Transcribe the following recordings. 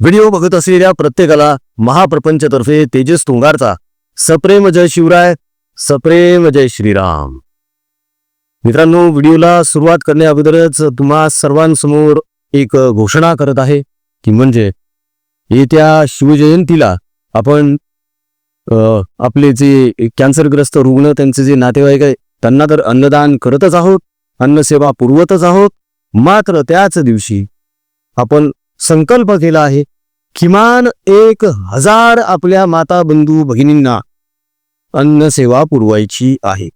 Video बघत असलेल्या प्रत्येकाला महाप्रपंचतर्फे तेजस तुंगारचा सप्रेम जय शिवराय सप्रेम जय श्रीराम. मित्रांनो व्हिडिओला सुरुवात करण्या अगोदरच तुम्हा सर्वांसमोर एक घोषणा करत आहे की म्हणजे येत्या शिवजयंतीला आपण आपले जे कॅन्सरग्रस्त रुग्ण त्यांचे जे नातेवाईक आहे त्यांना तर अन्नदान करतच आहोत अन्नसेवा पुरवतच आहोत. मात्र त्याच दिवशी आपण संकल्प केला आहे किमान एक हजार आपल्या माता बंधू भगिनींना अन्नसेवा पुरवायची आहे.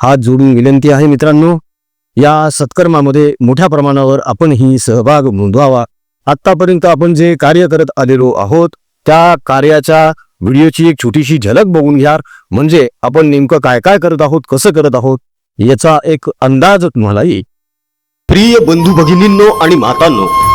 हात जोडून विनंती आहे मित्रांनो या सत्कर्मामध्ये मोठ्या प्रमाणावर आपणही सहभाग नोंदवावा. आतापर्यंत आपण जे कार्य करत आलेलो आहोत त्या कार्याच्या व्हिडिओची एक छोटीशी झलक बघून घ्या. म्हणजे आपण नेमकं काय काय करत आहोत कसं करत आहोत याचा एक अंदाज तुम्हाला येईल प्रिय बंधू भगिनींनो आणि मातांनो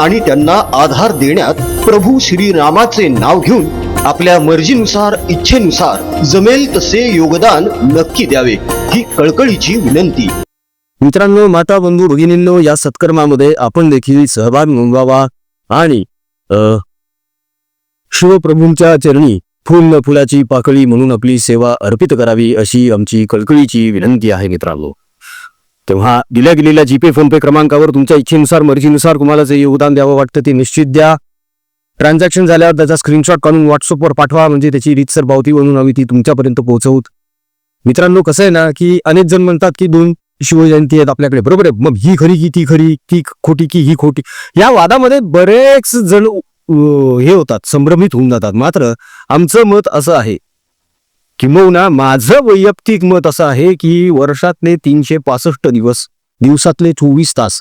आणि त्यांना आधार देण्यात प्रभू श्रीरामाचे नाव घेऊन आपल्या मर्जीनुसार इच्छेनुसार जमेल तसे योगदान नक्की द्यावे ही कळकळीची विनंती. मित्रांनो माता बंधू भगिनींनो या सत्कर्मामध्ये आपण देखील सहभाग नोंदवावा आणि शिवप्रभूंच्या चरणी फुल न फुलाची पाकळी म्हणून आपली सेवा अर्पित करावी अशी आमची कळकळीची विनंती आहे मित्रांनो. तेव्हा दिल्या गेलेल्या जीपे फोनपे क्रमांकावर तुमच्या इच्छेनुसार मर्जीनुसार तुम्हाला जे योगदान द्यावं वाटतं ते निश्चित द्या. ट्रान्झॅक्शन झाल्यावर त्याचा स्क्रीनशॉट काढून व्हॉट्सअपवर पाठवा म्हणजे त्याची रीतसर पावती बनवून आम्ही ती तुमच्यापर्यंत पोहोचवत मित्रांनो कसं आहे ना की अनेक जण म्हणतात की दोन शिवजयंती आहेत आपल्याकडे. बरोबर आहे. मग ही खरी की ती खरी ती खोटी की ही खोटी? या वादामध्ये बरेच जण हे होतात संभ्रमित होऊन जातात. मात्र आमचं मत असं आहे किंबहुना माझं वैयक्तिक मत असं आहे की वर्षातले तीनशे पासष्ट दिवस दिवसातले चोवीस तास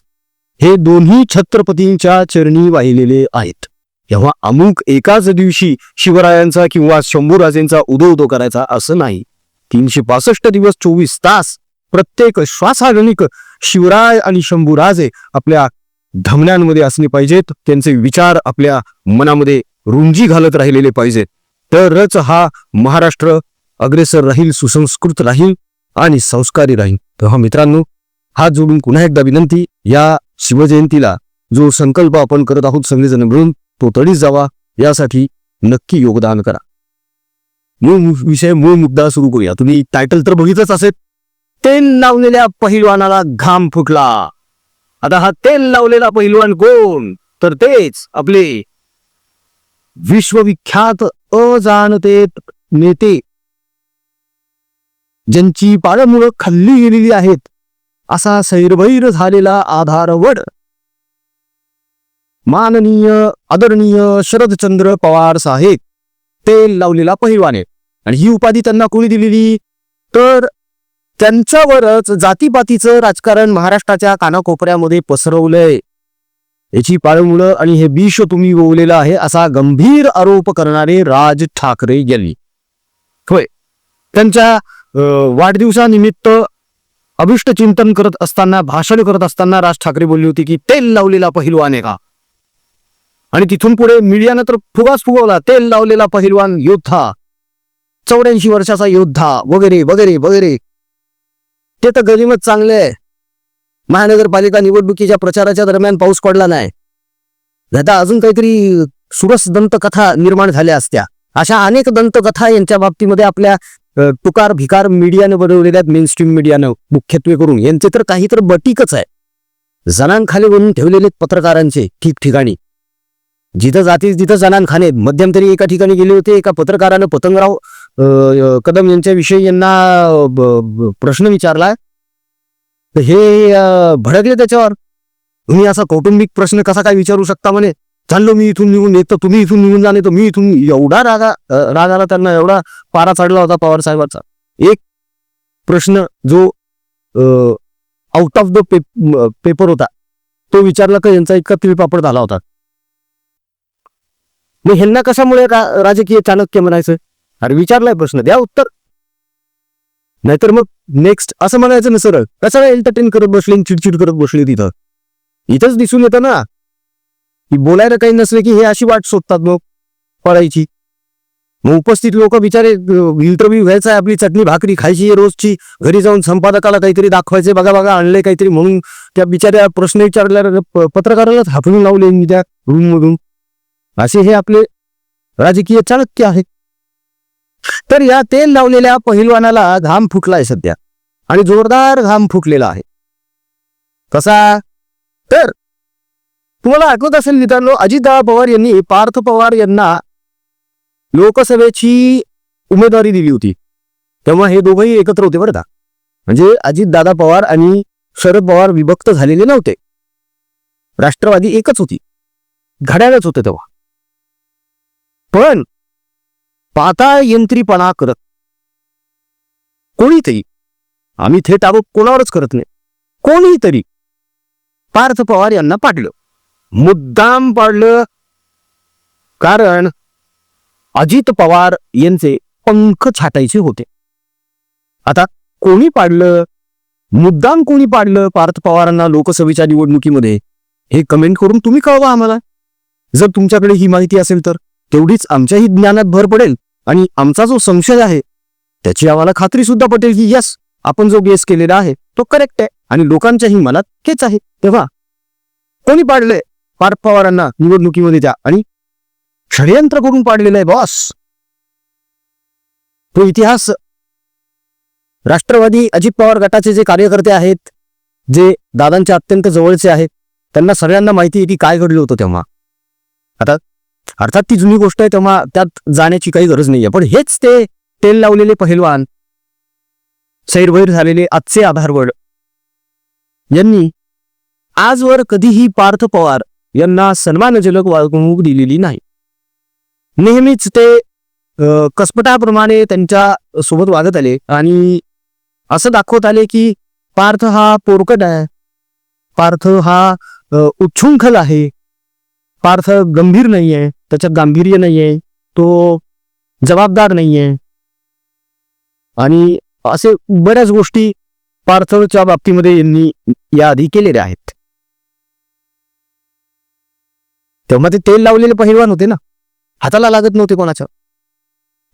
हे दोन्ही छत्रपतींच्या चरणी वाहिलेले आहेत. तेव्हा अमुक एकाच दिवशी शिवरायांचा किंवा शंभूराजेंचा उदो उदो करायचा असं नाही. तीनशे पासष्ट दिवस चोवीस तास प्रत्येक श्वासागणिक शिवराय आणि शंभूराजे आपल्या धमन्यांमध्ये असले पाहिजेत त्यांचे विचार आपल्या मनामध्ये रुंजी घालत राहिलेले पाहिजेत. तरच हा महाराष्ट्र अग्रेसर राहील सुसंस्कृत राहील आणि संस्कारी राहील. तेव्हा मित्रांनो हात जोडून पुन्हा एकदा विनंती या शिवजयंतीला जो संकल्प आपण करत आहोत सगळेजण मिळून तो तडीच जावा यासाठी नक्की योगदान करा. मूळ विषय मूळ मुद्दा सुरू करूया. तुम्ही टायटल तर बघितलंच असेल. तेल लावलेल्या पहिलवानाला घाम फुटला. आता हा तेल लावलेला पहिलवान कोण? तर तेच आपले विश्वविख्यात अजाणते नेते ज्यांची पाळमुळं खाल्ली गेलेली आहेत असा सैरभैर झालेला आधारवड. माननीय आदरणीय शरदचंद्र पवार साहेब तेल लावलेला पहिवाने आणि ही उपाधी त्यांना कोणी दिलेली? तर त्यांच्यावरच जातीपातीचं राजकारण महाराष्ट्राच्या कानाकोपऱ्यामध्ये पसरवलंय. याची पाळमुळं आणि हे विष तुम्ही ओवलेलं आहे असा गंभीर आरोप करणारे राज ठाकरे यांनी. होय. त्यांच्या वाढदिवसानिमित्त अभिष्ट चिंतन करत असताना भाषण करत असताना राज ठाकरे बोलली होती की तेल लावलेला पहिलवान आहे का आणि तिथून पुढे मीडियानं तर फुगाच फुगवला तेल लावलेला पहिलवान योद्धा. चौऱ्याऐंशी वर्षाचा योद्धा वगैरे वगैरे वगैरे. ते तर गनिमत चांगले आहे. महानगरपालिका निवडणुकीच्या प्रचाराच्या दरम्यान पाऊस पडला नाही. आता अजून काहीतरी सुरस दंतकथा निर्माण झाल्या असत्या. अशा अनेक दंतकथा यांच्या बाबतीमध्ये आपल्या तुकार भिकार मीडियानं बनवलेल्या मेन स्ट्रीम मीडियानं मुख्यत्वे करून यांचे तर काही तर बटीकच आहे. जनांखाली बनून ठेवलेले पत्रकारांचे ठिकठिकाणी. जिथं जातील तिथं जनानखाने मध्यम मध्यंतरी एका ठिकाणी गेले होते एका पत्रकारानं पतंगराव कदम यांच्याविषयी यांना प्रश्न विचारला. तर हे भडकले त्याच्यावर. तुम्ही असा कौटुंबिक प्रश्न कसा काय विचारू शकता म्हणे? चाललो मी इथून निघून येत तुम्ही इथून निघून जाणे तर मी इथून एवढा रागा रागाला त्यांना एवढा पारा चढला होता पवार साहेबांचा. एक प्रश्न जो आउट ऑफ द पेपर होता तो विचारला का यांचा इतका तिळपापड झाला होता? मग ह्यांना कशामुळे रा- राजकीय चाणक्य म्हणायचं? अरे विचारलाय प्रश्न द्या उत्तर. नाहीतर मग नेक्स्ट असं म्हणायचं ना सरळ कशाला एंटरटेन करत बसले आणि चिडचिड करत बसले तिथं? इथंच दिसून येतं ना. की बोलायला काही नसले की हे अशी वाट शोधतात मग पळायची. मग उपस्थित लोक बिचारे इंटरव्ह्यू घ्यायचा आपली चटणी भाकरी खायची आहे रोजची. घरी जाऊन संपादकाला काहीतरी दाखवायचे बघा बघा आणले काहीतरी म्हणून त्या बिचाऱ्या प्रश्न विचारल्या पत्रकारालाच हाकलून लावले मी त्या रूममधून असे हे आपले राजकीय चाणक्य आहेत तर या तेल लावलेल्या पहिलवानाला घाम फुटलाय सध्या. आणि जोरदार घाम फुटलेला आहे. कसा? तर तुम्हाला आठवत असेल मित्रांनो अजितदादा पवार यांनी पार्थ पवार यांना लोकसभेची उमेदवारी दिली होती. तेव्हा हे दोघंही एकत्र होते बरं का? म्हणजे अजितदादा पवार आणि शरद पवार विभक्त झालेले नव्हते. राष्ट्रवादी एकच होती. घड्याळच होते तेव्हा. पण पातायंत्रीपणा करत कोणीतरी आम्ही थेट आरोप कोणावरच करत नाही कोणीही तरी पार्थ पवार यांना पाडलं. मुद्दाम पाडलं. कारण अजित पवार यांचे पंख छाटायचे होते. आता कोणी पाडलं? मुद्दाम कोणी पाडलं पार्थ पवारांना लोकसभेच्या निवडणुकीमध्ये? हे कमेंट करून तुम्ही कळवा आम्हाला. जर तुमच्याकडे ही माहिती असेल तर तेवढीच आमच्याही ज्ञानात भर पडेल आणि आमचा जो संशय आहे त्याची आम्हाला खात्री सुद्धा पटेल की यस आपण जो गेस केलेला आहे तो करेक्ट आहे आणि लोकांच्याही मनात हेच आहे. तेव्हा कोणी पाडलंय? पार्थ पवारांना निवडणुकीमध्ये त्या आणि षडयंत्र करून पाडलेलं आहे बॉस तो इतिहास राष्ट्रवादी अजित पवार गटाचे जे कार्यकर्ते आहेत जे दादांच्या अत्यंत जवळचे आहेत त्यांना सगळ्यांना माहिती आहे की काय घडलं होतं तेव्हा. आता अर्थात ती जुनी गोष्ट आहे तेव्हा त्यात जाण्याची काही गरज नाहीये. पण हेच ते तेल लावलेले पहिलवान सैरभैर झालेले आजचे आधारवड. यांनी आजवर कधीही पार्थ पवार यांना सन्मानजनक वागणूक दिलेली नाही. नेहमीच ते कसपटाप्रमाणे त्यांच्यासोबत वागत आले आणि असं दाखवत आले की पार्थ हा पोरकट आहे. पार्थ हा उच्छृंखल आहे. पार्थ गंभीर नाही आहे त्याच्यात गांभीर्य नाहीये तो जबाबदार नाहीये. आणि असे बऱ्याच गोष्टी पार्थच्या बाबतीमध्ये यांनी याआधी केलेल्या आहेत. तेव्हा ते तेल लावलेले पहिलवान होते ना. हाताला लागत नव्हते कोणाच्या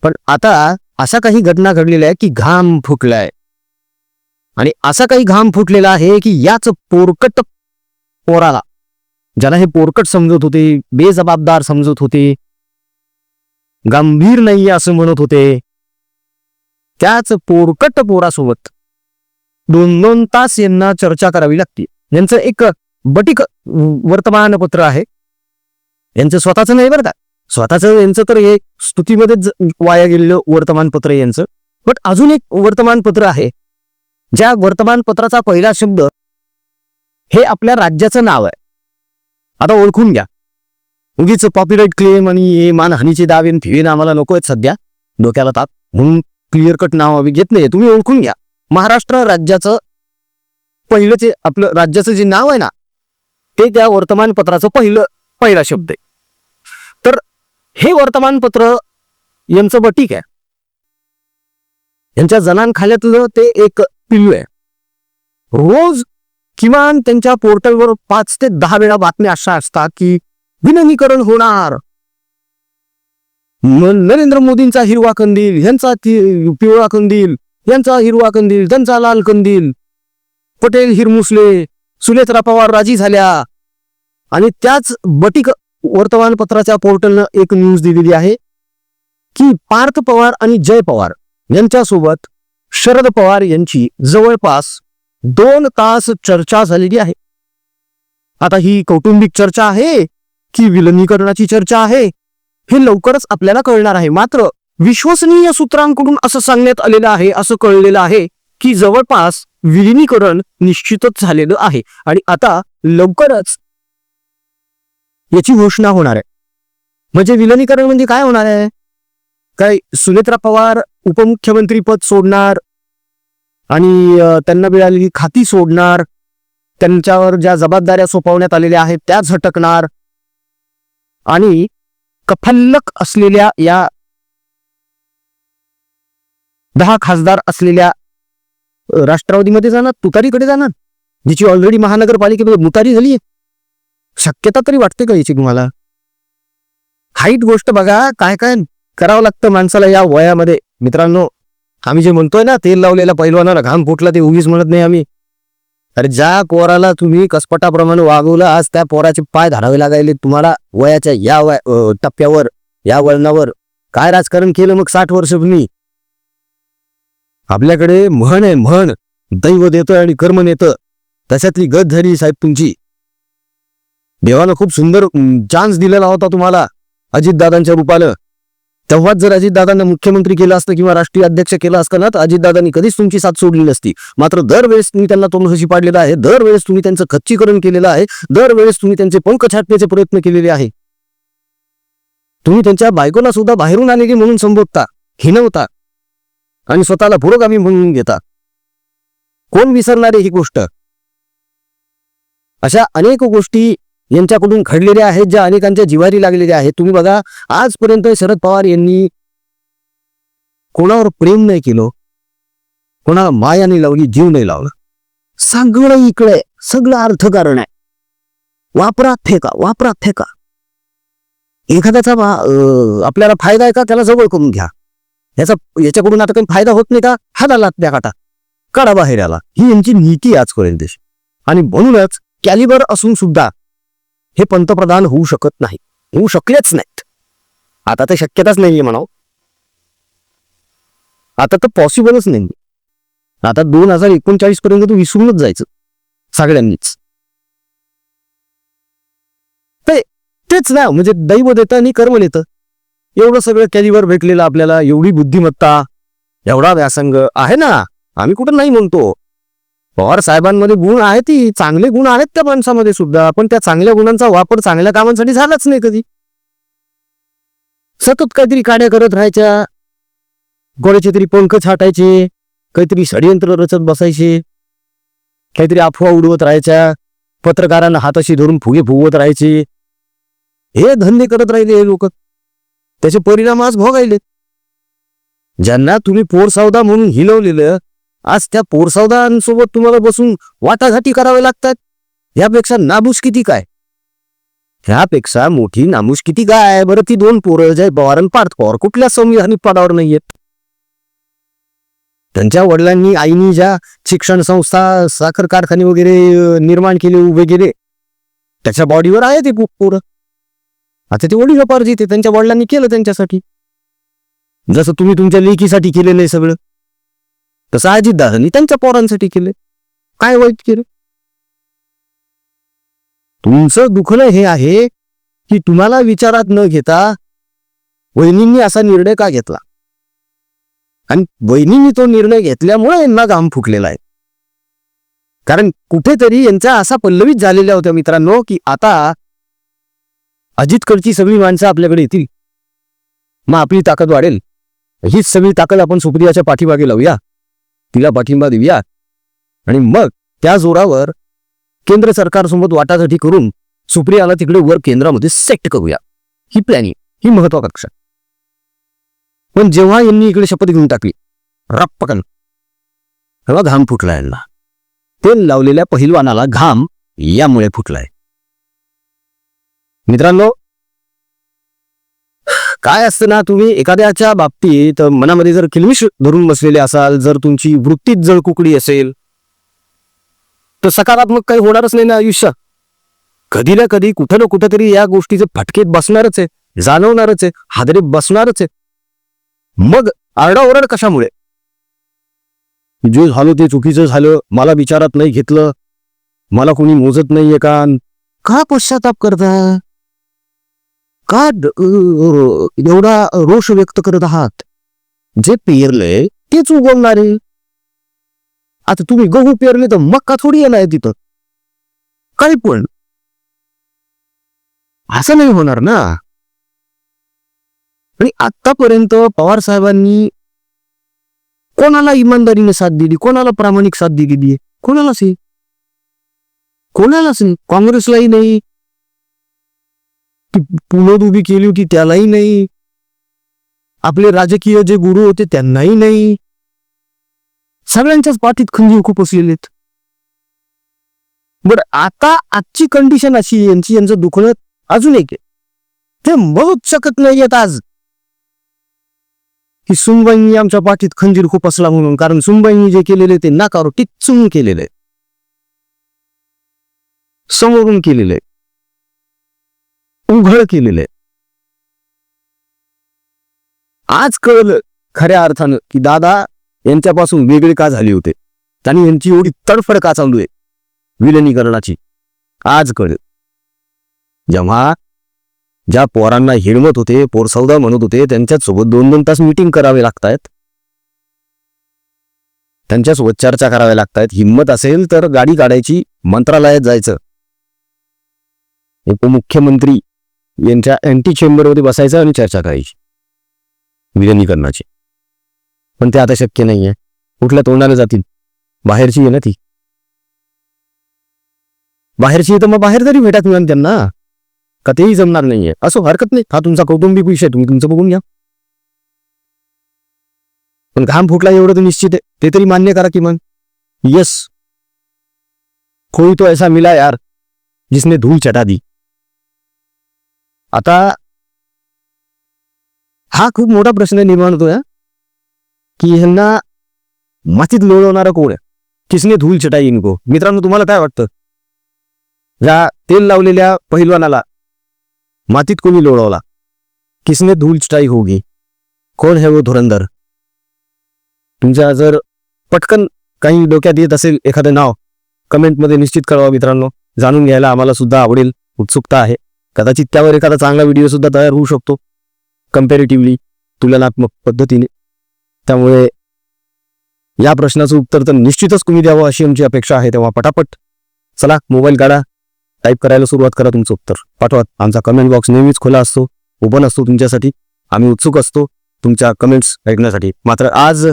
पण आता अशा काही घटना घडलेल्या आहे की घाम फुटलाय. आणि असा काही घाम फुटलेला आहे की याच पोरकट पोराला ज्याला हे पोरकट समजत होते बेजबाबदार समजत होते गंभीर नाहीये असं म्हणत होते. त्याच पोरकट पोरासोबत दोन दोन तास यांना चर्चा करावी लागते. यांचं एक बटिक वर्तमानपत्र आहे. यांचं स्वतःचं नाही बरं का? स्वतःचं यांचं तर हे स्तुतीमध्येच वाया गेलेलं वर्तमानपत्र यांचं. बट अजून एक वर्तमानपत्र आहे ज्या वर्तमानपत्राचा पहिला शब्द हे आपल्या राज्याचं नाव आहे. आता ओळखून घ्या. उगीच कॉपीराईट क्लेम आणि हे मानहानीचे दावे आणि फिवेन आम्हाला नको आहेत सध्या. डोक्याला ताप. म्हणून क्लिअर कट नाव आम्ही घेत नाही तुम्ही ओळखून घ्या. महाराष्ट्र राज्याचं पहिलं जे आपलं राज्याचं जे नाव आहे ना ते त्या वर्तमानपत्राचं पहिलं पहिला शब्द आहे. हे वर्तमानपत्र यांचं बटीक आहे. यांच्या जनानखाल्यातलं ते एक पिल्लू आहे. रोज किमान त्यांच्या पोर्टलवर पाच ते दहा वेळा बातम्या अशा असतात की विलगीकरण होणार. नरेंद्र मोदींचा हिरवा कंदील यांचा पिवळा कंदील यांचा हिरवा कंदील त्यांचा लाल कंदील. पटेल हिरमुसले सुलेत्रा पवार राजी झाल्या. आणि त्याच बटीक वर्तमानपत्राच्या पोर्टलनं एक न्यूज दिलेली आहे की पार्थ पवार आणि जय पवार यांच्यासोबत शरद पवार यांची जवळपास दोन तास चर्चा झालेली आहे. आता ही कौटुंबिक चर्चा आहे की विलनीकरणाची चर्चा आहे हे लवकरच आपल्याला कळणार आहे. मात्र विश्वसनीय सूत्रांकडून असं सांगण्यात आलेलं आहे असं कळलेलं आहे की जवळपास विलिनीकरण निश्चितच झालेलं आहे. आणि आता लवकरच याची घोषणा होणार आहे. म्हणजे विलनीकरण म्हणजे काय होणार आहे? काय सुनेत्रा पवार उपमुख्यमंत्री पद सोडणार आणि त्यांना मिळालेली खाती सोडणार त्यांच्यावर ज्या जबाबदाऱ्या सोपवण्यात आलेल्या आहेत त्या झटकणार आणि कफल्लक असलेल्या या दहा खासदार असलेल्या राष्ट्रवादीमध्ये जाणार तुतारीकडे जाणार जिची ऑलरेडी महानगरपालिकेमध्ये मुतारी झाली शक्यता तरी वाटते का याची तुम्हाला? हाईट गोष्ट बघा काय काय करावं लागतं माणसाला या वयामध्ये. मित्रांनो आम्ही जे म्हणतोय ना तेल लावलेल्या पैलवानाला घाम फुटला ते उगीच म्हणत नाही आम्ही. अरे ज्या पोराला तुम्ही कसपटाप्रमाणे वागवलं आज त्या पोराचे पाय धारावे लागायले तुम्हाला वयाच्या या वय टप्प्यावर या वळणावर. काय राजकारण केलं मग साठ वर्ष तुम्ही आपल्याकडे म्हण आहे म्हण. दैव देतं आणि कर्म नेतं. तशातली गत झाली साहेब तुमची. देवानं खूप सुंदर चान्स दिलेला होता तुम्हाला अजितदादांच्या रूपानं. तेव्हाच जर अजितदादांना मुख्यमंत्री केलं असतं किंवा राष्ट्रीय अध्यक्ष केलं असतं ना तर अजितदादांनी कधीच तुमची साथ सोडली नसती. मात्र दरवेळेस तुम्ही त्यांना तोंडहशी पाडलेलं आहे दरवेळेस तुम्ही त्यांचं खच्चीकरण केलेलं आहे दरवेळेस तुम्ही त्यांचे पंख छाटण्याचे प्रयत्न केलेले आहे. तुम्ही त्यांच्या बायकोला सुद्धा बाहेरून आलेली म्हणून संबोधता हिनवता आणि स्वतःला पुरोगामी म्हणून घेता. कोण विसरणार आहे ही गोष्ट? अशा अनेक गोष्टी यांच्याकडून घडलेल्या आहेत ज्या अनेकांच्या जिवारी लागलेल्या आहेत. तुम्ही बघा आजपर्यंत शरद पवार यांनी कोणावर प्रेम नाही केलं. कोणाला माया नाही लावली जीव नाही लावला. सगळं इकडे सगळं अर्थकारण आहे. वापरात फेका वापरात फेका. एखाद्याचा आपल्याला फायदा आहे का? त्याला जवळ करून घ्या. याचा याच्याकडून आता काही फायदा होत नाही का? हाताला त्या काटा. काढा बाहेर आला ही यांची नीती आजपर्यंत. आणि म्हणूनच कॅलिबर असून सुद्धा हे पंतप्रधान होऊ शकत नाही. होऊ शकलेच नाहीत. आता तर शक्यताच नाहीये म्हणाव. आता तर पॉसिबलच नाही आता दोन हजार एकोणचाळीस पर्यंत तू विसरूनच जायचं. सगळ्यांनीच. ते तेच ना म्हणजे दैव देतं आणि कर्म देतं एवढं सगळं कॅलिवर भेटलेलं आपल्याला एवढी बुद्धिमत्ता एवढा व्यासंग आहे ना? आम्ही कुठं नाही म्हणतो. पवार साहेबांमध्ये गुण आहेत ती चांगले गुण आहेत त्या माणसामध्ये सुद्धा. पण त्या चांगल्या गुणांचा वापर चांगल्या कामांसाठी झालाच नाही कधी. सतत काहीतरी काड्या करत राहायच्या. गोड्याचे तरी पंख छाटायचे. काहीतरी षडयंत्र रचत बसायचे. काहीतरी अफवा उडवत राहायच्या. पत्रकारांना हाताशी धरून फुगे फुगवत राहायचे. हे धंदे करत राहिले हे लोक. त्याचे परिणाम आज भोगायलेत. ज्यांना तुम्ही पोरसावदा म्हणून हिलवलेलं आज त्या पोरसावदांसोबत तुम्हाला बसून वाटाघाटी करावे लागतात? यापेक्षा नाबूस किती काय? ह्यापेक्षा मोठी नामूस किती काय? बरं ती दोन पोरं जय पवार आणि पार्थ पवार कुठल्या संविधानिक पदावर नाहीयेत? त्यांच्या वडिलांनी आईनी ज्या शिक्षण संस्था साखर कारखाने वगैरे निर्माण केले उभे केले त्याच्या बॉडीवर आहे ते पोरं. आता ते वडील पार्जित त्यांच्या वडिलांनी केलं त्यांच्यासाठी. जसं तुम्ही तुमच्या लेकीसाठी केलेलं आहे सगळं. तसं अजितदादांनी त्यांच्या पोरांसाठी केले? काय वाईट केलं? तुमचं दुखणं हे आहे की तुम्हाला विचारात न घेता वहिनींनी असा निर्णय का घेतला? आणि वहिनींनी तो निर्णय घेतल्यामुळे यांना घाम फुटलेला आहे. कारण कुठेतरी यांचा असा पल्लवीत झालेल्या होत्या मित्रांनो की आता अजितकडची सगळी माणसं आपल्याकडे येतील. मग आपली ताकद वाढेल. हीच सगळी ताकद आपण सुप्रियाच्या पाठीमागे लावूया. तिला पाठिंबा देऊया. आणि मग त्या जोरावर केंद्र सरकारसोबत वाटाघाटी करून सुप्रियाला तिकडे वर केंद्रामध्ये सेट करूया. ही प्लॅनिंग ही महत्वाकांक्षा पण जेव्हा यांनी इकडे शपथ घेऊन टाकली रप्पकन. तेव्हा घाम फुटला यांना. तेल लावलेल्या पहिलवानाला घाम यामुळे फुटलाय. मित्रांनो काय असतं ना तुम्ही एखाद्याच्या बाबतीत मनामध्ये जर किलमिश धरून बसलेले असाल जर तुमची वृत्तीत जळकुकडी असेल तर सकारात्मक काही होणारच नाही ना आयुष्यात. कधी ना कधी कुठं ना कुठं तरी या गोष्टीचे फटकेत बसणारच आहे जाणवणारच आहे हादरे बसणारच आहे. मग आरडाओरड कशामुळे? जे झालं ते चुकीचं झालं मला विचारात नाही घेतलं मला कोणी मोजत नाहीये का का पश्चाताप करता? का एवढा रोष व्यक्त करत आहात. जे पेरलंय तेच उगवणार. आहे आता तुम्ही गहू पेरले तर मक्का थोडी येणार तिथं. काही पण. असं नाही होणार ना. आणि आतापर्यंत पवार साहेबांनी कोणाला इमानदारीने साथ दिली कोणाला प्रामाणिक साथ दिली कोणालाच कोणालाच नाही. काँग्रेसलाही नाही पुनोद उभी केली होती त्यालाही नाही. आपले राजकीय जे गुरु होते त्यांनाही नाही. सगळ्यांच्याच पाठीत खंजीर खूप असलेले बर आता आजची कंडिशन अशी यांची यांचं दुखणं अजून एक आहे. ते मरूच शकत नाहीयेत आज. की सुनबाईंनी आमच्या पाठीत खंजीर खूप असला म्हणून कारण सुनबाईंनी जे केलेले ते नाकारो टिचून केलेले समोरून केलेले उघड केलेले. आज कळलं खऱ्या अर्थानं की दादा यांच्यापासून वेगळे का झाले होते? आणि यांची एवढी तडफड का चालू आहे? विलनीकरणाची. आज कळलं. जेव्हा ज्या पोरांना हिणवत होते पोरसौदा म्हणत होते त्यांच्यासोबत दोन दोन तास मिटिंग करावे लागतायत. त्यांच्यासोबत चर्चा कराव्या लागतायत. हिंमत असेल तर गाडी काढायची मंत्रालयात जायचं. उपमुख्यमंत्री यांच्या अँटी चेंबरमध्ये बसायचं आणि चर्चा करायची. विलनीकरणाची. पण ते आता शक्य नाहीये. कुठल्या तोंडाने जातील? बाहेरची आहे ना ती. बाहेरची आहे तर मग बाहेर तरी भेटत मिळेल त्यांना का तेही जमणार नाहीये. असो हरकत नाही. हा तुमचा कौटुंबिक विषय तुम्ही तुमचं बघून घ्या. पण घाम फुटला एवढं तर निश्चित आहे. ते तरी मान्य करा किमान यस. कोई तो ऐसा मिला यार जिसने धूल चटा दी. आता हा खूप मोठा प्रश्न निर्माण होतोय की ह्यांना मातीत लोळवणारा कोण आहे? किसने धूल चटाई इनको? मित्रांनो तुम्हाला काय वाटतं? या तेल लावलेल्या पहिलवानाला मातीत कोणी लोळवला? किसने धूल चटाई होगी? कोण है वो धुरंधर? तुमच्या जर पटकन काही डोक्यात येत असेल एखादं नाव कमेंटमध्ये निश्चित कळवा मित्रांनो. जाणून घ्यायला आम्हाला सुद्धा आवडेल उत्सुकता आहे. कदाचित त्यावर एखादा चांगला व्हिडिओ सुद्धा तयार होऊ शकतो. कम्पॅरेटिव्हली तुलनात्मक पद्धतीने. त्यामुळे या प्रश्नाचं उत्तर तर निश्चितच तुम्ही द्यावं अशी आमची अपेक्षा आहे. तेव्हा पटापट चला मोबाईल काढा. टाईप करायला सुरुवात करा तुमचं उत्तर. पाठवा. आमचा कमेंट बॉक्स नेहमीच खुला असतो. ओपन असतो तुमच्यासाठी. आम्ही उत्सुक असतो तुमच्या कमेंट्स ऐकण्यासाठी. मात्र आज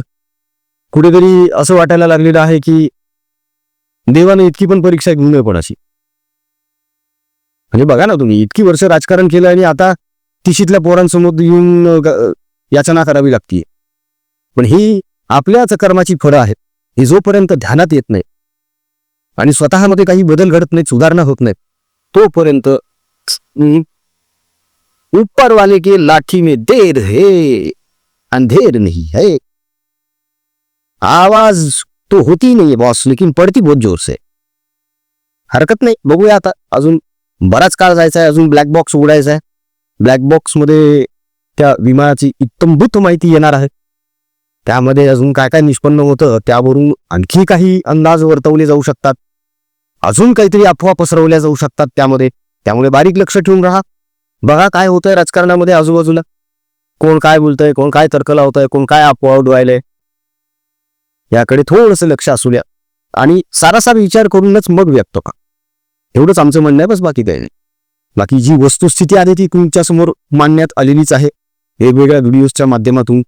कुठेतरी असं वाटायला लागलेलं आहे की देवाने इतकी पण परीक्षा घेऊ नये पण अशी. म्हणजे बघा ना तुम्ही इतकी वर्ष राजकारण केलं आणि आता तिशीतल्या पोरांसमोर येऊन याचना करावी लागतीये. पण ही आपल्याच कर्माची फळं आहेत ही जोपर्यंत ध्यानात येत नाही आणि स्वतःमध्ये काही बदल घडत नाहीत सुधारणा होत नाहीत तोपर्यंत हम्म, ऊपर के लाठी में देर है अंधेर नहीं है. आवाज तो होती नहीं है बॉस लेकिन पडती बहुत जोर से. हरकत नाही बघूया आता अजून बराच काळ जायचा आहे अजून ब्लॅक बॉक्स उघडायचा आहे ब्लॅक बॉक्समध्ये त्या विमानाची इत्तंभूत माहिती येणार आहे. त्यामध्ये अजून काय काय निष्पन्न होतं त्यावरून आणखी काही अंदाज वर्तवले जाऊ शकतात. अजून काहीतरी अफवा पसरवल्या जाऊ शकतात त्यामध्ये. त्यामुळे बारीक लक्ष ठेवून राहा. बघा काय होतंय राजकारणामध्ये आजूबाजूला. कोण काय बोलतंय कोण काय तर्क लावतंय कोण काय अफवा उडवायलंय. याकडे थोडंसं लक्ष असू द्या. आणि सारासार विचार करूनच मग व्यक्त का एवढंच आमचं म्हणणं आहे बस बाकी काही नाही. बाकी जी वस्तुस्थिती आहे ती तुमच्यासमोर मांडण्यात आलेलीच आहे. वेगवेगळ्या व्हिडिओजच्या माध्यमातून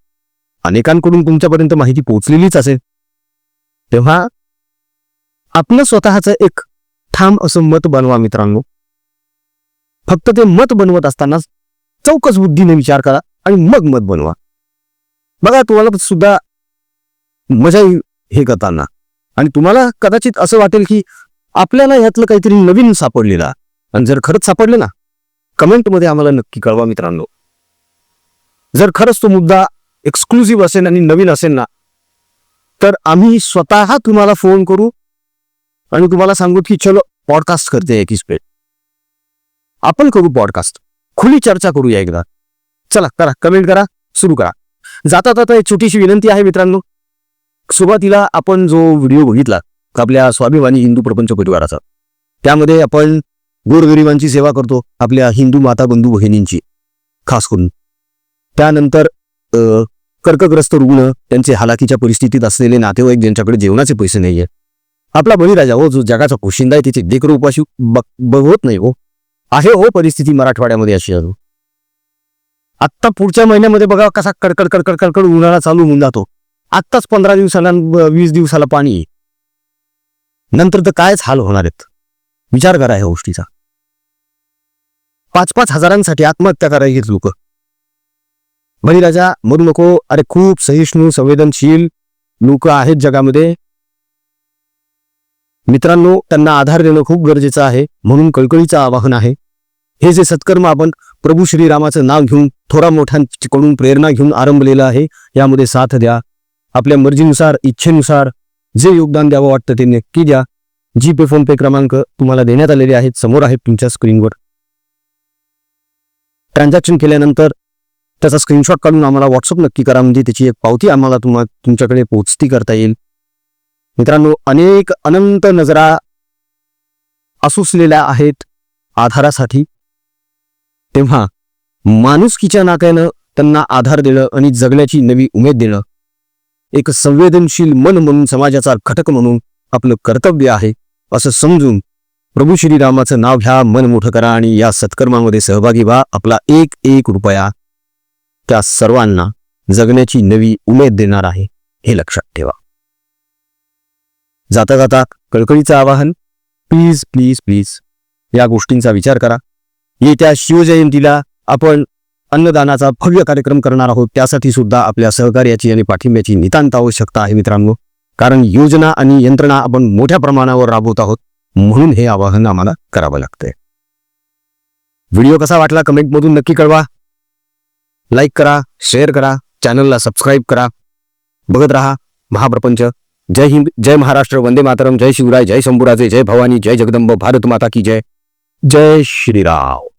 अनेकांकडून तुमच्यापर्यंत माहिती पोहोचलेलीच असेल. तेव्हा आपलं स्वतःचं एक ठाम असं मत बनवा मित्रांनो. फक्त ते मत बनवत असताना चौकस बुद्धीने विचार करा आणि मग मत बनवा. बघा तुम्हाला सुद्धा मजा येईल हे करताना. आणि तुम्हाला कदाचित असं वाटेल की आपल्याला यातलं काहीतरी नवीन सापडलेलं आणि जर खरंच सापडलं ना कमेंटमध्ये आम्हाला नक्की कळवा मित्रांनो. जर खरंच तो मुद्दा एक्सक्लुझिव्ह असेल आणि नवीन असेल ना तर आम्ही स्वतः तुम्हाला फोन करू आणि तुम्हाला सांगू की चलो पॉडकास्ट करते एक इस पे. आपण करू पॉडकास्ट खुली चर्चा करूया एकदा. चला करा कमेंट करा सुरू करा. जाता जाता एक छोटीशी विनंती आहे मित्रांनो. सुरुवातीला आपण जो व्हिडिओ बघितला आपल्या स्वाभिमानी हिंदू प्रपंच परिवाराचा? त्यामध्ये आपण गोरगरिबांची सेवा करतो आपल्या हिंदू माता बंधू बहिणींची खास करून. त्यानंतर कर्कग्रस्त रुग्ण त्यांचे हालाकीच्या परिस्थितीत असलेले नातेवाईक ज्यांच्याकडे जेवणाचे पैसे नाहीये. आपला बळीराजा हो जो जगाचा पोशिंदा आहे तिचे देखर उपाशी बघ- बघवत नाही हो. आहे हो परिस्थिती मराठवाड्यामध्ये अशी आहे. आत्ता पुढच्या महिन्यामध्ये बघा कसा कडकड कडकड कडकड उन्हाळा चालू होऊन जातो. आत्ताच पंधरा दिवसाला वीस दिवसाला पाणी. आहे. नंतर तर कायच हाल होणार आहेत. विचार करा ह्या गोष्टीचा. पाच पाच हजारांसाठी आत्महत्या करायची लोक. बळीराजा मरू नको. अरे खूप सहिष्णू संवेदनशील लोक आहेत जगामध्ये. मित्रांनो त्यांना आधार देणं खूप गरजेचं आहे म्हणून कळकळीचं आवाहन आहे. हे जे सत्कर्म आपण प्रभू श्रीरामाचं नाव घेऊन थोरा मोठ्यांकडून प्रेरणा घेऊन आरंभलेलं आहे यामध्ये साथ द्या. आपल्या मर्जीनुसार इच्छेनुसार जे योगदान द्यावं वाटतं ते नक्की द्या. जी पे फोन पे क्रमांक तुम्हाला देण्यात आलेले आहेत. समोर आहेत तुमच्या स्क्रीनवर ट्रान्झॅक्शन केल्यानंतर त्याचा स्क्रीनशॉट काढून आम्हाला व्हॉट्सअप नक्की करा. म्हणजे त्याची एक पावती आम्हाला तुम्हा तुमच्याकडे पोचती करता येईल. मित्रांनो अनेक अनंत नजरा असुसलेल्या आहेत आधारासाठी. तेव्हा माणुसकीच्या नात्यानं त्यांना आधार देणं आणि जगण्याची नवी उमेद देणं एक संवेदनशील मन म्हणून समाजाचा घटक म्हणून आपलं कर्तव्य आहे असं समजून प्रभू श्रीरामाचं नाव घ्या मन मोठं करा आणि या सत्कर्मामध्ये सहभागी व्हा. आपला एक एक रुपया त्या सर्वांना जगण्याची नवी उमेद देणार आहे हे लक्षात ठेवा. जाता जाता कळकळीचं आवाहन प्लीज प्लीज प्लीज या गोष्टींचा विचार करा. येत्या शिवजयंतीला आपण अन्नदानाचा भव्य कार्यक्रम करणार आहोत. त्यासाठी सुद्धा आपल्या सहकार्याची आणि पाठिंब्याची नितांत आवश्यकता आहे मित्रांनो. कारण योजना आणि यंत्रणा आपण मोठ्या प्रमाणावर राबवत आहोत. म्हणून हे आवाहन आम्हाला करावं लागतंय. व्हिडिओ कसा वाटला कमेंटमधून नक्की कळवा. लाईक करा शेअर करा चॅनलला सबस्क्राईब करा. बघत राहा महाप्रपंच. जय हिंद जय महाराष्ट्र वंदे मातरम. जय शिवराय जय शंभुराजे जय भवानी जय जगदंब भारत माता की जय. जय श्रीराव.